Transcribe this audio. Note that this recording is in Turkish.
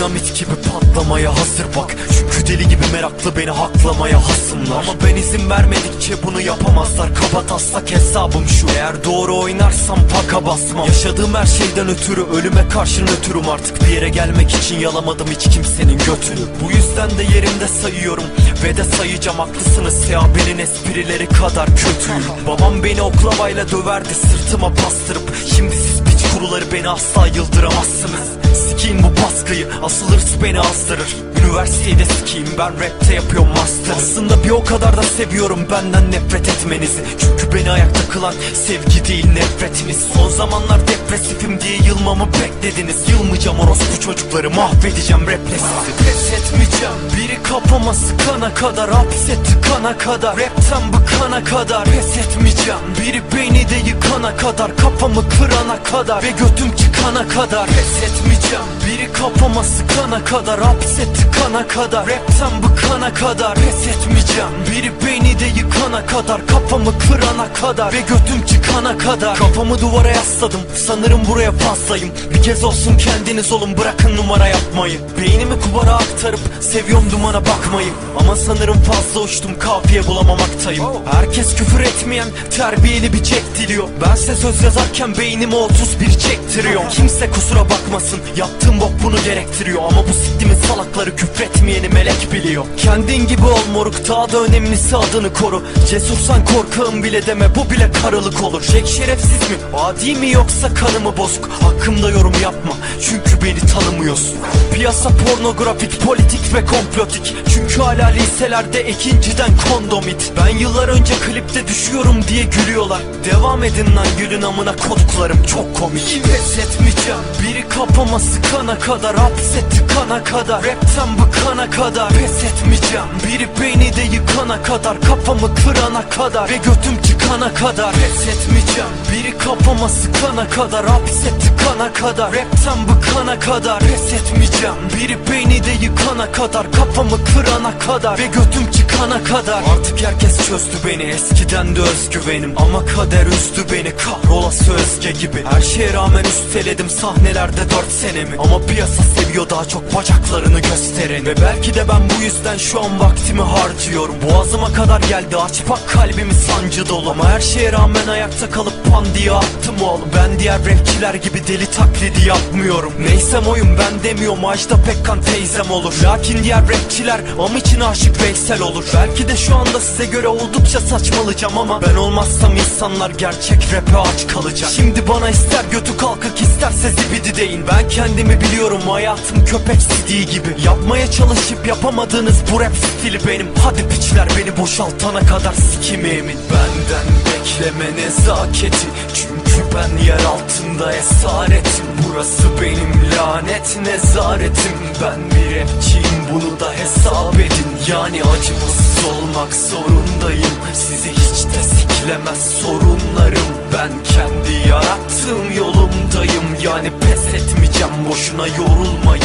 Dinamit gibi patlamaya hazır bak. Çünkü deli gibi meraklı beni haklamaya hasımlar Ama ben izin vermedikçe bunu yapamazlar. Kaba taslak hesabım şu. Eğer doğru oynarsam paka basmam. Yaşadığım her şeyden ötürü ölüme karşı nötrüm artık. Bir yere gelmek için yalamadım hiç kimsenin götünü. Bu yüzden de yerimde sayıyorum Ve de sayacağım. Haklısınız Seabe'nin esprileri kadar kötüyüm. Babam beni oklavayla döverdi sırtıma bastırıp. Şimdi siz piç kuruları beni asla yıldıramazsınız. Sikiyim bu baskıyı asılırsa beni azdırır. Üniversiteyi de sikiyim ben rapte yapıyorum master. Aslında bir o kadar da seviyorum benden nefret etmenizi. Çünkü beni ayakta kılan sevgi değil nefretiniz. Son zamanlar depresifim diye yılmamı beklediniz. Yılmayacağım orospu çocukları mahvedeceğim raple sizi Pes etmeyeceğim. Biri kafama sıkana kadar Hapse tıkana kadar. Rapten bıkana kadar. Pes etmeyeceğim. Biri beni de yıkana kadar Kafamı kırana kadar. Ve götüm çıkana kadar. Pes etmeyeceğim. Biri kafama sıkana kadar. Hapse tıkana kadar. Rapten bıkana kadar. Pes etmeyeceğim. Biri beni de yıkana kadar. Kafamı kırana kadar. Ve götüm çıkana kadar. Kafamı duvara yasladım. Sanırım buraya fazlayım Bir kez olsun kendiniz olun. Bırakın numara yapmayı. Beynimi kubara aktarıp seviyorum dumana bakmayı. Ama sanırım fazla uçtum. Kafiye bulamamaktayım Herkes küfür etmeyen terbiyeli bir çek diliyor. Bense söz yazarken beynime 31 çektiriyor Kimse kusura bakmasın yaptığım bok bunu gerektiriyor. Ama bu siktimin salakları küfretmeyeni melek biliyor. Kendin gibi ol moruk daha da önemlisi adını koru. Cesursan korkağım bile deme bu bile karılık olur. Jack şerefsiz mi adi mi yoksa kanımı bozuk? Hakkımda yorum yapma çünkü beni tanımıyorsun Piyasa pornografik politik ve komplotik. Çünkü hala liselerde ikinciden kondom it. Ben yıllar önce klipte düşüyorum diye gülüyorlar. Devam edin lan gülün amına koduklarım çok komik. Pes etmeyeceğim. Biri kafama sıkana kadar Hapse tıkana kadar. Rapten bıkana kadar. Pes etmeyeceğim. Biri beni de yıkana kadar Kafamı kırana kadar ve götüm çıkana kadar. Pes etmeyeceğim. Biri kafama sıkana kadar Hapse tıkana kadar. Rapten bıkana kadar. Pes etmeyeceğim biri beni de yıkana kadar Kafamı kırana kadar ve götüm çıkana kadar. Artık herkes çözdü beni eskiden de özgüvenim Ama kader üzdü beni. Kahrolası özge gibi Her şeye rağmen üsteledim sahnelerde dört senemi. Ama piyasa seviyor daha çok bacaklarını göstereni Ve belki de ben bu yüzden şu an vaktimi harcıyorum. Boğazıma kadar geldi aç bak kalbimi sancı dolu. Ama her şeye rağmen ayakta kalıp pan diye attım oğlum. Ben diğer rapçiler gibi deli taklidi yapmıyorum. Neysem oyum ben demiyorum Ajda Pekkan teyzem olur. Lakin diğer rapçiler am için aşık Veysel olur. Belki de şu anda size göre oldukça saçmalayacağım ama Ben olmazsam insanlar gerçek rap'e aç kalacak. Şimdi bana ister götü kalkık isterse zibidi deyin Ben kendimi biliyorum hayatım köpek sidiği gibi. Yapmaya çalışıp yapamadığınız bu rap stili benim. Hadi piçler beni boşaltana kadar sikimi emin. Benden bekleme nezaketi. Çünkü ben yer altında esaretim. Burası benim lanet nezaretim Ben bir rapçiyim bunu da hesap edin? Yani acımasız olmak zorundayım. Sizi hiç de siklemez sorunlarım. Ben kendi yarattığım yolumdayım. Yani pes etmeyeceğim. Boşuna yorulma